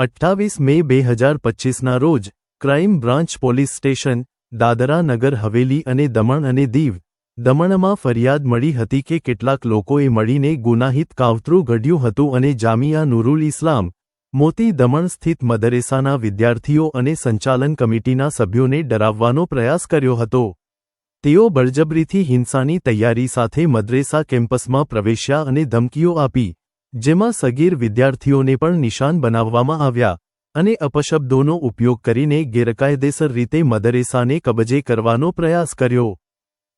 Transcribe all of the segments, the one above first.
અઠ્ઠાવીસ મે બે હજાર પચીસના રોજ, crime branch police station, Dadra Nagar Haveli અને દમણ અને દીવ, દમણમાં ફરિયાદ મળી હતી કે કેટલાક લોકોએ મળીને ગુનાહિત કાવતરું ઘડ્યું હતું અને જામિયા નુરુલ ઇસ્લામ, મોતી દમણ સ્થિત મદરેસાના વિદ્યાર્થીઓ અને સંચાલન કમિટીના સભ્યોને ડરાવવાનો પ્રયાસ કર્યો હતો. તેઓ બળજબરીથી હિંસાની તૈયારી સાથે મદરેસા કેમ્પસમાં પ્રવેશ્યા અને ધમકીઓ આપી. જેમાં સગીર વિદ્યાર્થીઓને પણ નિશાન બનાવવામાં આવ્યા અને અપશબ્દોનો ઉપયોગ કરીને ગેરકાયદેસર રીતે મદરેસાને કબજે કરવાનો પ્રયાસ કર્યો.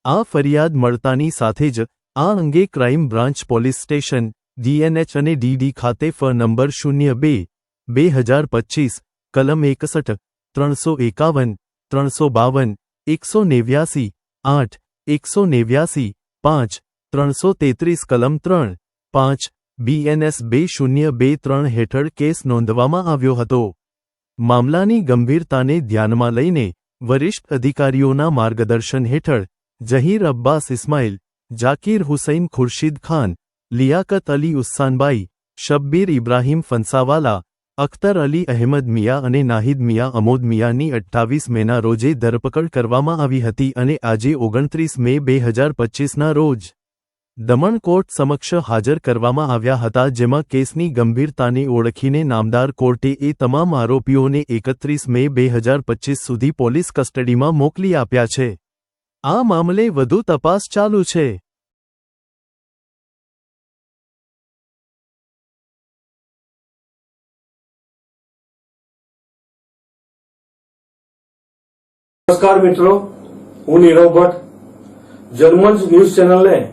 આ ફરિયાદ મળતાની સાથે જ આ અંગે crime branch police station, DNH અને ડીડી ખાતે ફ નંબર શૂન્ય બે બે હજાર પચીસ, કલમ એકસઠ, ત્રણસો એકાવન, ત્રણસો બાવન, એકસો નેવ્યાસી, આઠ, એકસો નેવ્યાસી, પાંચ, ત્રણસો તેત્રીસ, કલમ ત્રણ, પાંચ બીએનએસ બે શૂન્ય બે ત્રણ હેઠળ કેસ નોંધવામાં આવ્યો હતો. મામલાની ગંભીરતાને ધ્યાનમાં લઈને વરિષ્ઠ અધિકારીઓના માર્ગદર્શન હેઠળ જહીર અબ્બાસ ઇસ્માઇલ, જાકીર હુસૈન ખુરશીદ ખાન, લિયાકત અલી ઉસ્સાનબાઈ, શબ્બીર ઇબ્રાહીમ ફંસાવાલા અખ્તર અલી અહેમદ મિયા અને નાહિદ મિયા અમોદ મિયાની અઠ્ઠાવીસ મેના રોજે ધરપકડ કરવામાં આવી હતી અને આજે ઓગણત્રીસ મે બે હજાર પચીસના રોજ દમણ કોર્ટ સમક્ષ હાજર કરવામાં આવ્યા હતા જેમાં કેસની ગંભીરતાને ઓળખીને નામદાર કોર્ટે એ તમામ આરોપીઓને એકત્રીસ મે બે હજાર પચીસ સુધી પોલીસ કસ્ટડીમાં મોકલી આપ્યા છે. આ મામલે વધુ તપાસ ચાલુ છે. નમસ્કાર મિત્રો, હું નીરવ ભટ્ટ. જર્મન્સ ન્યૂઝ ચેનલને